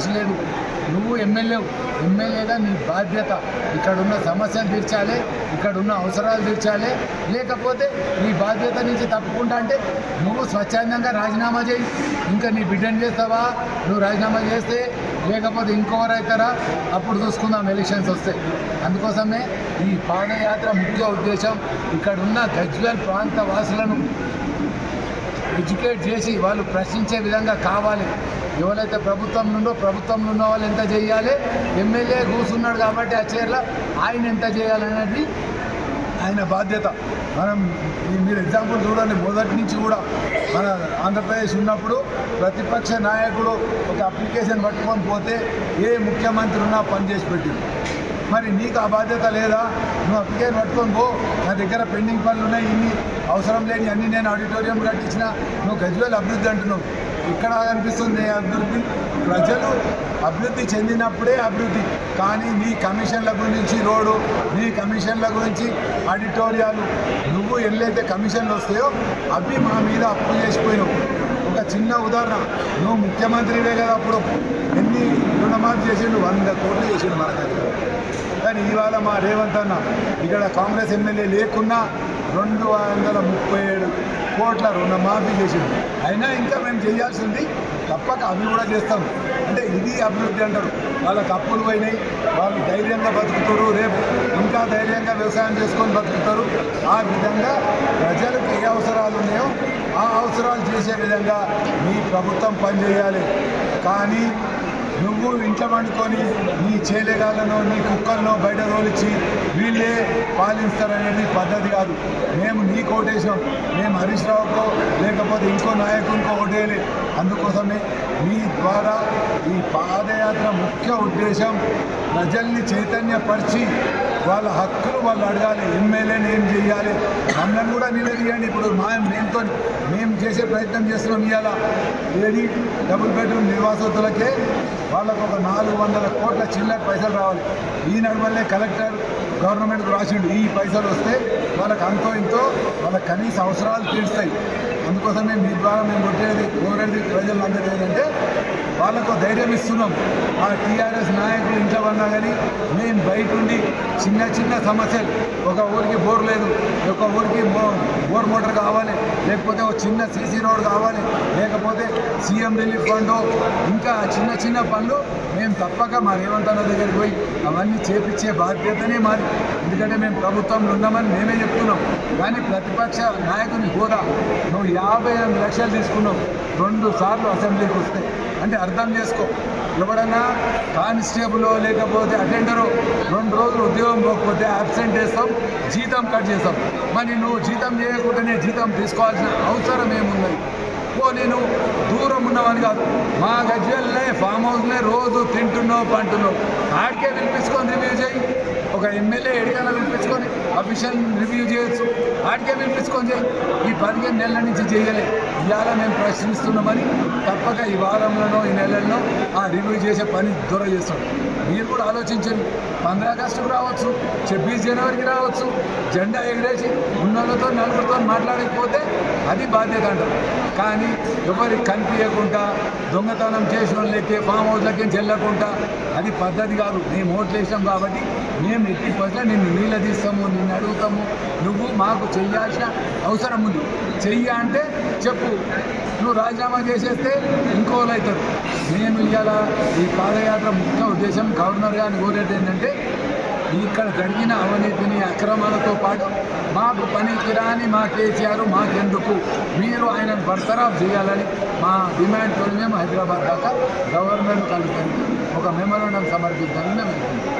చేయాల్సి లేదు. నువ్వు ఎమ్మెల్యే ఎమ్మెల్యేగా నీ బాధ్యత. ఇక్కడున్న సమస్యలు తీర్చాలి ఇక్కడున్న అవసరాలు తీర్చాలి. లేకపోతే నీ బాధ్యత నుంచి తప్పుకుంటా అంటే నువ్వు స్వచ్ఛందంగా రాజీనామా చేయి. ఇంకా నీ బిడ్డను చేస్తావా? నువ్వు రాజీనామా చేస్తే లేకపోతే ఇంకోరు అవుతారా అప్పుడు చూసుకుందాం ఎలక్షన్స్ వస్తే. అందుకోసమే ఈ పాదయాత్ర ముఖ్య ఉద్దేశం. ఇక్కడున్న గజ్వేల్ ప్రాంత వాసులను ఎడ్యుకేట్ చేసి వాళ్ళు ప్రశ్నించే విధంగా కావాలి. ఎవరైతే ప్రభుత్వం నుండో ప్రభుత్వం ఉన్న వాళ్ళు ఎంత చేయాలి? ఎమ్మెల్యే కూర్చున్నాడు కాబట్టి ఆ చైర్లో ఆయన ఎంత చేయాలనేది ఆయన బాధ్యత. మనం మీరు ఎగ్జాంపుల్ చూడండి. మొదటి నుంచి కూడా మన ఆంధ్రప్రదేశ్ ఉన్నప్పుడు ప్రతిపక్ష నాయకుడు ఒక అప్లికేషన్ పట్టుకొని పోతే ఏ ముఖ్యమంత్రి ఉన్నా పనిచేసి పెట్టింది మరి నీకు ఆ బాధ్యత లేదా? నువ్వు అప్లికేషన్ పట్టుకొని పో. నా దగ్గర పెండింగ్ పనులు ఉన్నాయి ఇన్ని అవసరం లేని అన్ని నేను ఆడిటోరియం కట్టించిన. నువ్వు గజ్వేల్ అభివృద్ధి అంటున్నావు. ఇక్కడ అనిపిస్తుంది అభివృద్ధి. ప్రజలు అభివృద్ధి చెందినప్పుడే అభివృద్ధి. కానీ నీ కమిషన్ల గురించి రోడ్డు నీ కమిషన్ల గురించి ఆడిటోరియాలు నువ్వు ఎల్లైతే కమిషన్లు వస్తాయో అవి మా మీద అప్పు చేసిపోయినావు. ఒక చిన్న ఉదాహరణ. నువ్వు ముఖ్యమంత్రివే కదా అప్పుడు. ఎన్ని రుణమాఫీ చేసిండు? వంద కోట్లు చేసిండు మన దగ్గర. కానీ ఇవాళ మా రేవంత్ అన్న ఇక్కడ కాంగ్రెస్ ఎమ్మెల్యే లేకున్నా రెండు వందల ముప్పై ఏడు కోట్ల రుణమాఫీ చేసింది అయినా ఇంకా మేము చేయాల్సింది తప్పక అవి కూడా చేస్తాం. అంటే ఇది అభివృద్ధి అంటారు. వాళ్ళకి అప్పులు పోయినాయి వాళ్ళు ధైర్యంగా బతుకుతారు. రేపు ఇంకా ధైర్యంగా వ్యవసాయం చేసుకొని బతుకుతారు. ఆ విధంగా ప్రజలకు ఏ అవసరాలు ఉన్నాయో ఆ అవసరాలు చేసే విధంగా మీ ప్రభుత్వం పనిచేయాలి. కానీ నువ్వు ఇంట్లో వండుకొని నీ చేలేగాళ్ళను నీ కుక్కలను బయట రోలిచ్చి వీళ్ళే పాలిస్తారనేది పద్ధతి కాదు. మేము నీ కోటేశాం. మేము హరీష్ రావుకో లేకపోతే ఇంకో నాయకునికో ఓటేయలే. అందుకోసమే మీ ద్వారా ఈ పాదయాత్ర ముఖ్య ఉద్దేశం ప్రజల్ని చైతన్యపరిచి వాళ్ళ హక్కులు వాళ్ళు అడగాలి ఎమ్మెల్యేని ఏం చేయాలి మమ్మల్ని కూడా నిలదీయండి. ఇప్పుడు మా మేంతో మేము చేసే ప్రయత్నం చేస్తున్నాం ఇవాళ ఏడి డబుల్ బెడ్రూమ్ నివాసతులకే వాళ్ళకు ఒక నాలుగు వందల కోట్ల చిల్లర పైసలు రావాలి. ఈ నడుమల్లే కలెక్టర్ గవర్నమెంట్కి రాసిండు. ఈ పైసలు వస్తే వాళ్ళకి అంతో ఇంతో వాళ్ళ కనీస అవసరాలు తీరుస్తాయి. అందుకోసమే మీ ద్వారా మేము కొట్టేది కోరేది ప్రజలందరూ ఏంటంటే వాళ్ళకు ధైర్యం ఇస్తున్నాం. ఆ టీఆర్ఎస్ నాయకులు ఇంట్లో ఉన్నా కానీ మేము బయట ఉండి చిన్న చిన్న సమస్యలు ఒక ఊరికి బోర్ లేదు ఒక ఊరికి బోర్ మోటార్ కావాలి లేకపోతే ఒక చిన్న సీసీ రోడ్ కావాలి లేకపోతే సీఎం రిలీఫ్ ఫండ్ ఇంకా చిన్న చిన్న పనులు మేము తప్పక మా రేవంత్ అన్న దగ్గరికి పోయి అవన్నీ చేపించే బాధ్యతనే మాది. ఎందుకంటే మేము ప్రభుత్వంలో ఉన్నామని మేమే చెప్తున్నాం. కానీ ప్రతిపక్ష నాయకుని హోదా నువ్వు యాభై ఎనిమిది లక్షలు తీసుకున్నావు రెండు సార్లు అసెంబ్లీకి వస్తే. అంటే అర్థం చేసుకో. ఎవడన్నా కానిస్టేబులో లేకపోతే అటెండరు రెండు రోజులు ఉద్యోగం పోకపోతే అబ్సెంట్ చేస్తాం జీతం కట్ చేస్తాం. మరి నువ్వు జీతం చేయకుండానే జీతం తీసుకోవాల్సిన అవసరం ఏమున్నది? ఓ నేను దూరం ఉన్నవాని కాదు. మా గజ్వెల్లే ఫామ్ హౌస్లే రోజు తింటున్నావు పంటున్నావు. ఆడికే వినిపించుకొని రివ్యూ చేయి. ఒక ఎమ్మెల్యే ఎడికైనా వినిపించుకొని అఫీషియల్ రివ్యూ చేయొచ్చు. వాటికే పిలిపించుకొని ఈ పదిహేను నెలల నుంచి చేయలేదు ఇవాళ మేము ప్రశ్నిస్తున్నామని తప్పక ఈ వారంలోనో ఈ నెలల్లో ఆ రివ్యూ చేసే పని దూరం చేస్తాం. మీరు కూడా ఆలోచించండి. పంద్రా ఆగస్టుకు రావచ్చు ఛబ్బీస్ జనవరికి రావచ్చు జెండా ఎగిరేసి ఉన్నోళ్ళతో నలుగురితో మాట్లాడకపోతే అది బాధ్యత అంటారు కానీ ఎవరికి కనిపించకుండా దొంగతనం చేసిన వాళ్ళకి ఫామ్ హౌస్లకి చెల్లకుండా అది పద్ధతి కాదు. మేము ఓట్లు వేసాం కాబట్టి మేము ఎట్టి పట్ల నిన్ను నీళ్ళ తీస్తాము నిన్ను అడుగుతాము. నువ్వు మాకు చెయ్యాల్సిన అవసరం ఉంది. చెయ్య అంటే చెప్పు. నువ్వు రాజీనామా చేసేస్తే ఇంకోలు అవుతారు. నేను ఇవాళ ఈ పాదయాత్ర ముఖ్య ఉద్దేశం గవర్నర్ గారిని కోరేది ఏంటంటే ఇక్కడ జరిగిన అవినీతిని అక్రమాలతో పాటు మాకు పనికిరాని మా కేసీఆర్ మాకెందుకు? మీరు ఆయనను బర్తరాఫ్ చేయాలని మా డిమాండ్తో మేము హైదరాబాద్ దాకా గవర్నర్ను కలుపుకొని ఒక మెమోరాండం సమర్పిస్తామని మేము అనుకుంటున్నాం.